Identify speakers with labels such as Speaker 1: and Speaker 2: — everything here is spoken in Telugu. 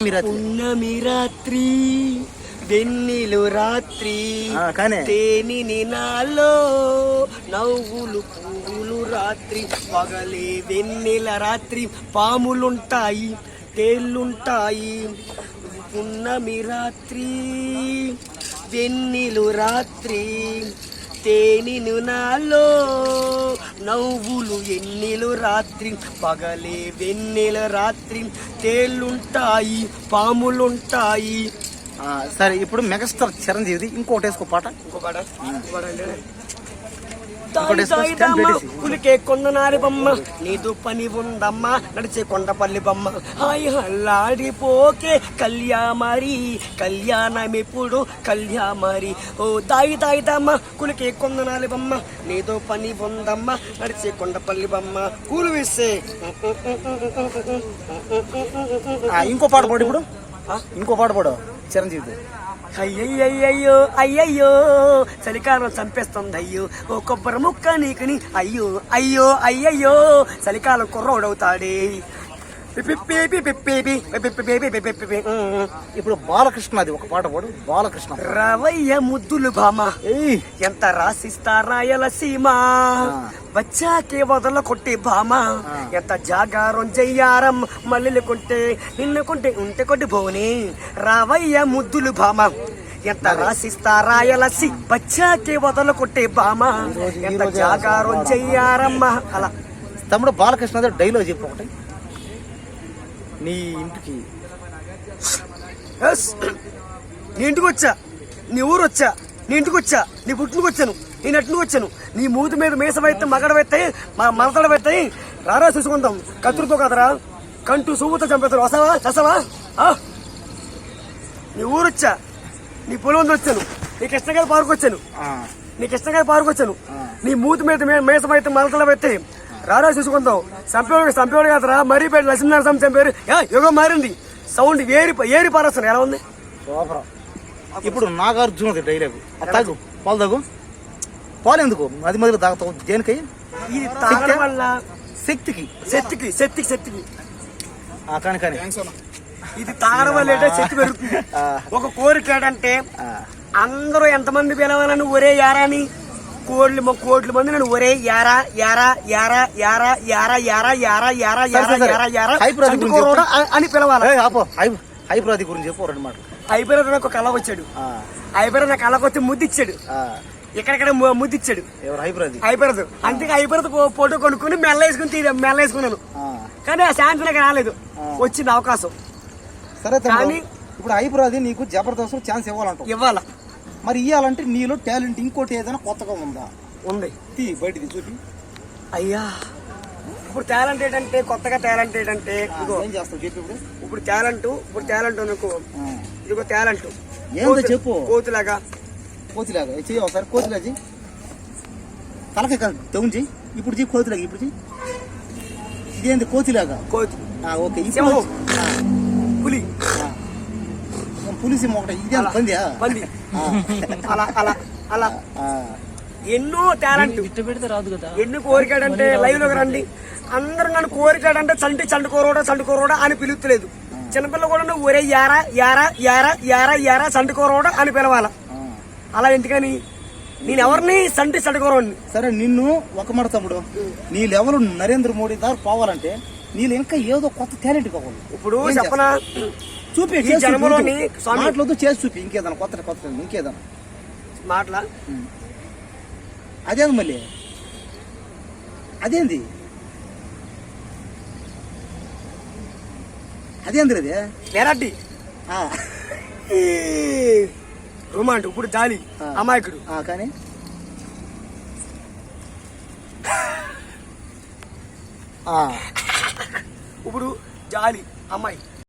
Speaker 1: పున్నమి రాత్రి వెన్నెలు రాత్రి తేనిని నాలో నవ్వులు పువ్వులు రాత్రి పగలే వెన్నెల రాత్రి పాములుంటాయి తేళ్ళుంటాయి పున్నమి రాత్రి వెన్నెలు రాత్రి తేనిను నాలో. నవ్వులు ఎన్నెలు రాత్రి పగలే వెన్నెల రాత్రి తేళ్ళుంటాయి పాములుంటాయి.
Speaker 2: ఆ, సరే ఇప్పుడు మెగాస్టార్ చిరంజీవిది ఇంకోటి వేసుకో పాట.
Speaker 1: ఇంకో పాట ఇంకో పాట తాయిదమ్మ,
Speaker 2: పెట్టేసి.
Speaker 1: ఉలికే కొండనారి బొమ్మ. నీదు పని ఉందమ్మా. నడిచే కొండపల్లి బొమ్మ. హాయ్ హల్లాడిపోకే కళ్యామరి. కళ్యాణమిప్పుడు కళ్యామరి. ఓ తాయి తాయిదమ్మ కులికే కొండనాలి బొమ్మ. నీదో పని ఉందమ్మా. నడిచే కొండపల్లి బొమ్మ. కూలు వేసే.
Speaker 2: ఇంకో పాట పాడు ఇప్పుడు? ఇంకో పాట పాడు. చిరంజీవిది.
Speaker 1: అయ్యయ్యయ్యో అయ్యయ్యో చలికాలం చంపేస్తుంది అయ్యో ఓ కొబ్బరి ముక్క నీకుని అయ్యో అయ్యో అయ్యయ్యో చలికాలం కుర్రోడవుతాడే.
Speaker 2: ఇప్పుడు బాలకృష్ణది ఒక పాట పాడు. బాలకృష్ణ.
Speaker 1: రవయ్య ముద్దులు భామ. ఎంత రాసిస్తారాయల సీమ? వచ్చాకే వదల కొట్టి భామ. ఎంత జాగారం చెయ్యారం మల్లెలు కొంటే నిన్ను కొంటే ఉంటే కొట్టి పోని రావయ్య ముద్దులు భామ. ఎంత రాసిస్తారాయల సి? వచ్చాకే వదల కొట్టే భామ. ఎంత జాగారం చెయ్యారమ్మ అలా.
Speaker 2: తమ్ముడు బాలకృష్ణది డైలాగ్ చెప్పు ఒకటి. నీ ఇంటికి.
Speaker 1: నీ ఇంటికి వచ్చా నీ ఊరు వచ్చా నీ ఇంటికి వచ్చా నీ పుట్టినకి వచ్చాను నీ నట్టుకు వచ్చాను నీ మూతి మీద మీసమైతే మగడవైతే మా మలతడవైతే రారా చూసుకుందాం కత్తులతో కదరా. కంటూ సూపుతో చంపేస్తారు. వస్తావా? చేస్తావా? ఆ? నీ ఊరు వచ్చా నీ పొలం వచ్చాను నీ కృష్ణగారి పార్కు వచ్చాను నీ కృష్ణగారి పార్కు వచ్చాను నీ మూతి మీద మీసమైతే మలతడవైతే రారా చూసుకుందాం చంపేవాడు చంపేవాడు కదరా. మరీ పెట్టి లక్ష్మీనారాయణ స్వామి చంపారు ఏ, యుగం మారింది. సౌండ్ ఏరి ఏరి పారేస్తాను. ఎలా ఉంది?
Speaker 2: సూపర్. ఇప్పుడు నాగార్జునది డైలాగ్ తాగు. పాలు తాగు. పాలు ఎందుకు? అది మొదలు తాగుతావు. దేనికై?
Speaker 1: ఇది తాగడం వల్ల.
Speaker 2: శక్తికి.
Speaker 1: శక్తికి శక్తికి శక్తికి.
Speaker 2: కానీ కానీ.
Speaker 1: ఇది తాగడం వల్ల ఏంటంటే శక్తి పెరుగుతుంది. ఒక కోరిక ఏంటంటే అందరూ ఎంతమంది పిలవాలని ఒరే యారా అని కోట్లు మంది నన్ను ఒరే యారా యారా యారా యారా యారా యారా యారా యారా యారా. యారా యారా.
Speaker 2: హైప్రాది
Speaker 1: అని- పిలవాలి?
Speaker 2: ఏయ్, ఆపో. హై హైప్రాది గురించి చెప్పు రెండు మాటలు.
Speaker 1: నాకు కళ వచ్చాడు. అయిపోయిన నాకు కళకు వచ్చి ముద్దిచ్చాడు. ఎక్కడెక్కడ ముద్దిచ్చాడు.
Speaker 2: హైప్రాది
Speaker 1: అయిపోరదు అందుకే అయిపోరదు ఫోటో కొనుక్కుని మెల్ల వేసుకుని మెల్ల వేసుకున్నాను. కానీ ఆ ఛాన్స్ నాకు రాలేదు. వచ్చింది అవకాశం.
Speaker 2: సరే
Speaker 1: కానీ-
Speaker 2: ఇప్పుడు హైప్రాది నీకు జబర్దస్త్ ఛాన్స్ ఇవ్వాలంటావు.
Speaker 1: ఇవ్వాల?
Speaker 2: మరి ఇవ్వాలంటే నీలో టాలెంట్ ఇంకోటి ఏదైనా కొత్తగా ఉందా?
Speaker 1: ఉంది.
Speaker 2: తీ బయటిది చూపి.
Speaker 1: అయ్యా ఇప్పుడు టాలెంట్ ఏంటంటే కొత్తగా టాలెంట్ ఏంటంటే ఇదిగో.
Speaker 2: ఏం చేస్తావు చెప్పు ఇప్పుడు?
Speaker 1: ఇప్పుడు టాలెంట్ ఇప్పుడు టాలెంట్ అనుకో. ఇదిగో టాలెంట్.
Speaker 2: ఏందో చెప్పు.
Speaker 1: కోతులాగా.
Speaker 2: కోతిలాగా. చెయ్యి ఒకసారి కోతిలా చెయ్యి. తలకాయ కాదు దౌన్ చెయ్యి. ఇప్పుడు చెయ్యి కోతిలాగా ఇప్పుడు చెయ్యి. ఇదేంది కోతిలాగా?
Speaker 1: కోతి.
Speaker 2: ఓకే. ఇప్పుడు ఆ,
Speaker 1: పులి.
Speaker 2: పులిసి ఒకటి. ఇదే పందియా
Speaker 1: పంది
Speaker 2: ఆ,
Speaker 1: అలా అలా అలా.
Speaker 2: ఆ,
Speaker 1: ఎన్నో టాలెంట్ ఎన్ని కోరికాడంటే లైవ్లోకి రండి. అందరూ నన్ను కోరికాడంటే చంటి చండుకోరోడా చండుకోరోడా అని పిలుస్తలేదు చిన్నపిల్ల కూడా నువ్వు ఒరే యారా యారా యారా యారా యారా చండుకోరోడా అని పిలవాల. అలా ఎందుకని? నేను ఎవరిని సంటి చండుకోరోడిని?
Speaker 2: సరే నిన్ను ఒక మాట తమ్ముడు. నీ లెవెల్ నరేంద్ర మోడీ దాకా పోవాలంటే నీళ్ళు ఇంకా ఏదో కొత్త టాలెంట్ కావాలి.
Speaker 1: ఇప్పుడు చెప్పనా?
Speaker 2: చూపి
Speaker 1: ఈ జన్మలోని స్వామి-
Speaker 2: మాటలతో చేసి చూపి. ఇంకేదన్నా కొత్త కొత్త ఇంకేదన్నా.
Speaker 1: మాటల?
Speaker 2: అదేంది మళ్ళీ? అదేంది? అదేంది అది
Speaker 1: వెరైటీ రొమాంట్ ఇప్పుడు జాలి. అమాయకుడు.
Speaker 2: కానీ?
Speaker 1: ఇప్పుడు జాలి అమ్మాయి.